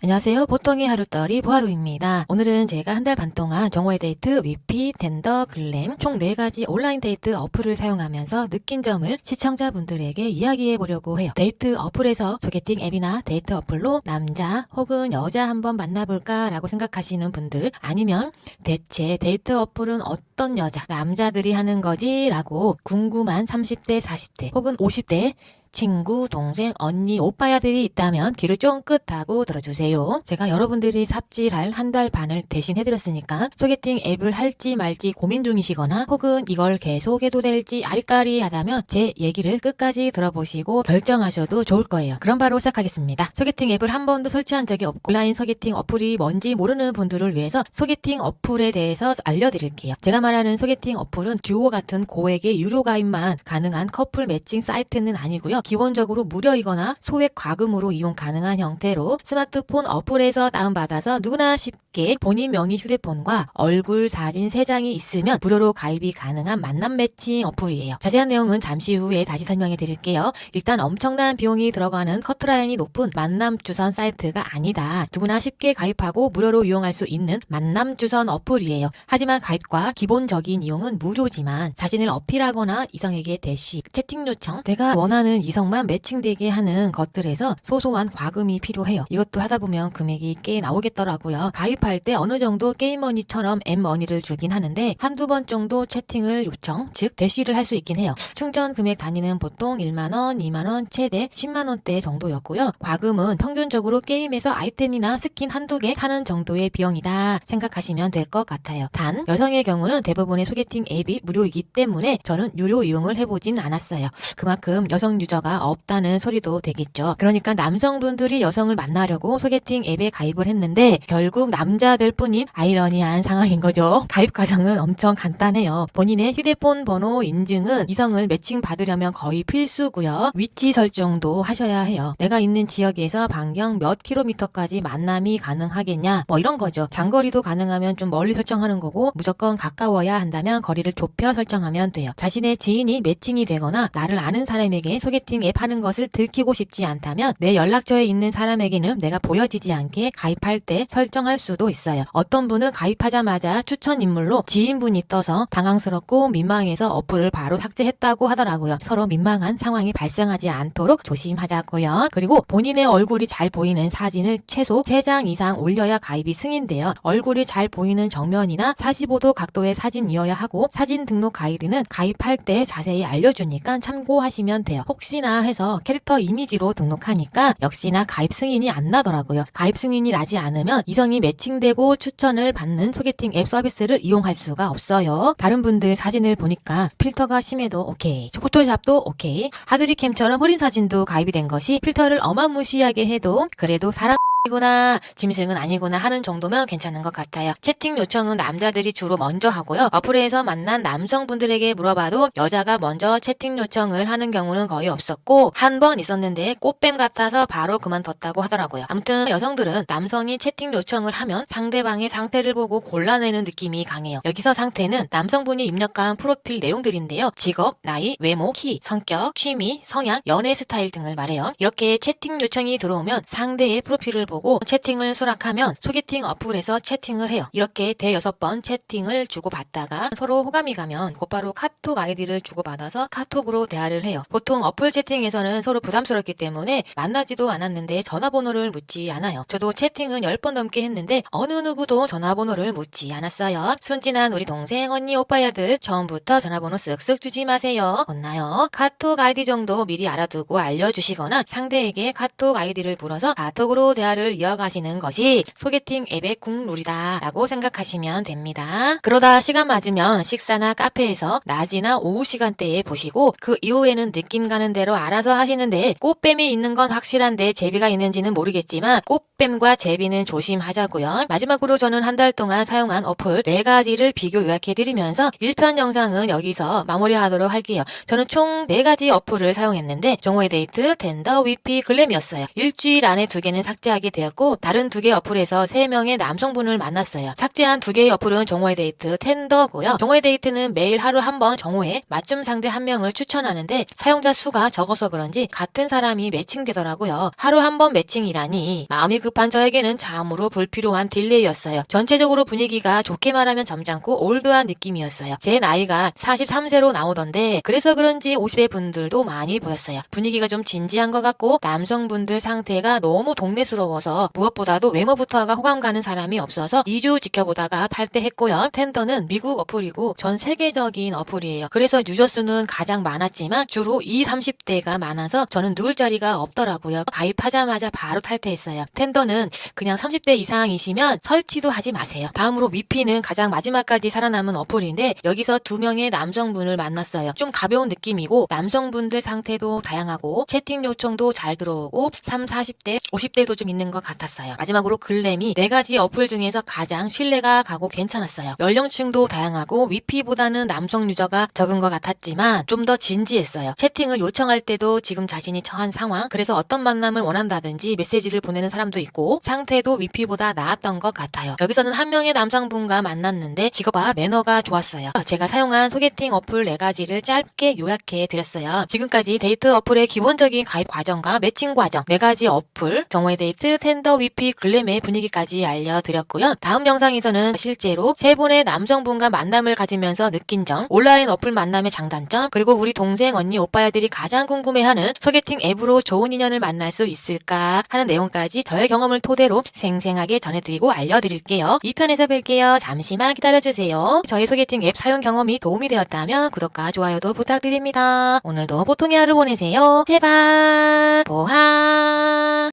안녕하세요. 보통의 하루떨이 보하루입니다. 오늘은 제가 한 달 반 동안 정오의 데이트, 위피, 텐더, 글램 총 4가지 온라인 데이트 어플을 사용하면서 느낀 점을 시청자분들에게 이야기해 보려고 해요. 데이트 어플에서 소개팅 앱이나 데이트 어플로 남자 혹은 여자 한번 만나볼까 라고 생각하시는 분들 아니면 대체 데이트 어플은 어떤 여자, 남자들이 하는 거지? 라고 궁금한 30대, 40대 혹은 50대 친구, 동생, 언니, 오빠야들이 있다면 귀를 쫑긋하고 들어주세요. 제가 여러분들이 삽질할 한 달 반을 대신 해드렸으니까 소개팅 앱을 할지 말지 고민 중이시거나 혹은 이걸 계속 해도 될지 아리까리하다면 제 얘기를 끝까지 들어보시고 결정하셔도 좋을 거예요. 그럼 바로 시작하겠습니다. 소개팅 앱을 한 번도 설치한 적이 없고 온라인 소개팅 어플이 뭔지 모르는 분들을 위해서 소개팅 어플에 대해서 알려드릴게요. 제가 말하는 소개팅 어플은 듀오 같은 고액의 유료 가입만 가능한 커플 매칭 사이트는 아니고요. 기본적으로 무료이거나 소액 과금으로 이용 가능한 형태로 스마트폰 어플에서 다운받아서 누구나 쉽게 본인 명의 휴대폰과 얼굴 사진 3장이 있으면 무료로 가입이 가능한 만남 매칭 어플이에요. 자세한 내용은 잠시 후에 다시 설명해 드릴게요. 일단 엄청난 비용이 들어가는 커트라인이 높은 만남 주선 사이트가 아니다. 누구나 쉽게 가입하고 무료로 이용할 수 있는 만남 주선 어플이에요. 하지만 가입과 기본적인 이용은 무료지만 자신을 어필하거나 이성에게 대시, 채팅 요청, 내가 원하는 이성만 매칭되게 하는 것들에서 소소한 과금이 필요해요. 이것도 하다 보면 금액이 꽤 나오겠더라고요. 가입할 때 어느 정도 게임머니처럼 엠머니를 주긴 하는데 한두 번 정도 채팅을 요청, 즉 대시를 할 수 있긴 해요. 충전 금액 단위는 보통 1만원, 2만원, 최대 10만원대 정도였고요. 과금은 평균적으로 게임에서 아이템이나 스킨 한두 개 사는 정도의 비용이다 생각하시면 될 것 같아요. 단 여성의 경우는 대부분의 소개팅 앱이 무료이기 때문에 저는 유료 이용을 해보진 않았어요. 그만큼 여성 유저 가 없다는 소리도 되겠죠. 그러니까 남성분들이 여성을 만나려고 소개팅 앱에 가입을 했는데 결국 남자들 뿐인 아이러니한 상황인 거죠. 가입 과정은 엄청 간단해요. 본인의 휴대폰 번호 인증은 이성을 매칭 받으려면 거의 필수고요. 위치 설정도 하셔야 해요. 내가 있는 지역에서 반경 몇 킬로미터까지 만남이 가능하겠냐 뭐 이런 거죠. 장거리도 가능하면 좀 멀리 설정하는 거고 무조건 가까워야 한다면 거리를 좁혀 설정하면 돼요. 자신의 지인이 매칭이 되거나 나를 아는 사람에게 소개팅 앱 하는 것을 들키고 싶지 않다면 내 연락처에 있는 사람에게는 내가 보여지지 않게 가입할 때 설정할 수도 있어요. 어떤 분은 가입하자마자 추천 인물로 지인분이 떠서 당황스럽고 민망해서 어플을 바로 삭제했다고 하더라고요. 서로 민망한 상황이 발생하지 않도록 조심하자고요. 그리고 본인의 얼굴이 잘 보이는 사진을 최소 3장 이상 올려야 가입이 승인돼요. 얼굴이 잘 보이는 정면이나 45도 각도의 사진이어야 하고 사진 등록 가이드는 가입할 때 자세히 알려주니까 참고하시면 돼요. 혹시나 해서 캐릭터 이미지로 등록하니까 역시나 가입 승인이 안 나더라고요. 가입 승인이 나지 않으면 이성이 매칭되고 추천을 받는 소개팅 앱 서비스를 이용할 수가 없어요. 다른 분들 사진을 보니까 필터가 심해도 오케이, 포토샵도 오케이, 하드리캠처럼 흐린 사진도 가입이 된 것이 필터를 어마무시하게 해도 그래도 사람 이구나 짐승은 아니구나 하는 정도면 괜찮은 것 같아요. 채팅 요청은 남자들이 주로 먼저 하고요. 어플에서 만난 남성분들에게 물어봐도 여자가 먼저 채팅 요청을 하는 경우는 거의 없었고 한 번 있었는데 꽃뱀 같아서 바로 그만뒀다고 하더라고요. 아무튼 여성들은 남성이 채팅 요청을 하면 상대방의 상태를 보고 골라내는 느낌이 강해요. 여기서 상태는 남성분이 입력한 프로필 내용들인데요. 직업, 나이, 외모, 키, 성격, 취미, 성향, 연애 스타일 등을 말해요. 이렇게 채팅 요청이 들어오면 상대의 프로필을 보고 채팅을 수락하면 소개팅 어플에서 채팅을 해요. 이렇게 대여섯 번 채팅을 주고받다가 서로 호감이 가면 곧바로 카톡 아이디를 주고받아서 카톡으로 대화를 해요. 보통 어플 채팅에서는 서로 부담스럽기 때문에 만나지도 않았는데 전화번호를 묻지 않아요. 저도 채팅은 10번 넘게 했는데 어느 누구도 전화번호를 묻지 않았어요. 순진한 우리 동생, 언니, 오빠야들 처음부터 전화번호 쓱쓱 주지 마세요. 혼나요. 카톡 아이디 정도 미리 알아두고 알려주시거나 상대에게 카톡 아이디를 물어서 카톡으로 대화를 이어가시는 것이 소개팅 앱의 국룰이다 라고 생각하시면 됩니다. 그러다 시간 맞으면 식사나 카페에서 낮이나 오후 시간대에 보시고 그 이후에는 느낌 가는 대로 알아서 하시는데 꽃뱀이 있는 건 확실한데 제비가 있는지는 모르겠지만 꽃뱀과 제비는 조심하자고요. 마지막으로 저는 한 달 동안 사용한 어플 4가지를 비교 요약해드리면서 1편 영상은 여기서 마무리하도록 할게요. 저는 총 4가지 어플을 사용했는데 정오의 데이트, 텐더, 위피, 글램이었어요. 일주일 안에 두 개는 삭제하게 하게 되었고 다른 두 개의 어플에서 세 명의 남성분을 만났어요. 삭제한 두 개의 어플은 정오의 데이트 텐더고요. 정오의 데이트는 매일 하루 한 번 정오에 맞춤 상대 한 명을 추천하는데 사용자 수가 적어서 그런지 같은 사람이 매칭되더라고요. 하루 한 번 매칭이라니 마음이 급한 저에게는 참으로 불필요한 딜레이였어요. 전체적으로 분위기가 좋게 말하면 점잖고 올드한 느낌이었어요. 제 나이가 43세로 나오던데 그래서 그런지 50대 분들도 많이 보였어요. 분위기가 좀 진지한 것 같고 남성분들 상태가 너무 동네스러워 서 무엇보다도 외모부터가 호감 가는 사람이 없어서 2주 지켜보다가 탈퇴했고요. 텐더는 미국 어플이고 전 세계적인 어플이에요. 그래서 유저 수는 가장 많았지만 주로 20, 30대가 많아서 저는 누울 자리가 없더라고요. 가입하자마자 바로 탈퇴했어요. 텐더는 그냥 30대 이상이시면 설치도 하지 마세요. 다음으로 위피는 가장 마지막까지 살아남은 어플인데 여기서 두 명의 남성분을 만났어요. 좀 가벼운 느낌이고 남성분들 상태도 다양하고 채팅 요청도 잘 들어오고 3, 40대, 50대도 좀 있는 것 같았어요. 마지막으로 글램이 네 가지 어플 중에서 가장 신뢰가 가고 괜찮았어요. 연령층도 다양하고 위피보다는 남성 유저가 적은 것 같았지만 좀 더 진지했어요. 채팅을 요청할 때도 지금 자신이 처한 상황, 그래서 어떤 만남을 원한다든지 메시지를 보내는 사람도 있고 상태도 위피보다 나았던 것 같아요. 여기서는 한 명의 남성분과 만났는데 직업과 매너가 좋았어요. 제가 사용한 소개팅 어플 네 가지를 짧게 요약해 드렸어요. 지금까지 데이트 어플의 기본적인 가입 과정과 매칭 과정, 네 가지 어플, 정오의 데이트, 텐더, 위피, 글램의 분위기까지 알려드렸고요. 다음 영상에서는 실제로 세 분의 남성분과 만남을 가지면서 느낀 점, 온라인 어플 만남의 장단점, 그리고 우리 동생, 언니, 오빠들이 가장 궁금해하는 소개팅 앱으로 좋은 인연을 만날 수 있을까 하는 내용까지 저의 경험을 토대로 생생하게 전해드리고 알려드릴게요. 2편에서 뵐게요. 잠시만 기다려주세요. 저희 소개팅 앱 사용 경험이 도움이 되었다면 구독과 좋아요도 부탁드립니다. 오늘도 보통의 하루 보내세요. 제발 보하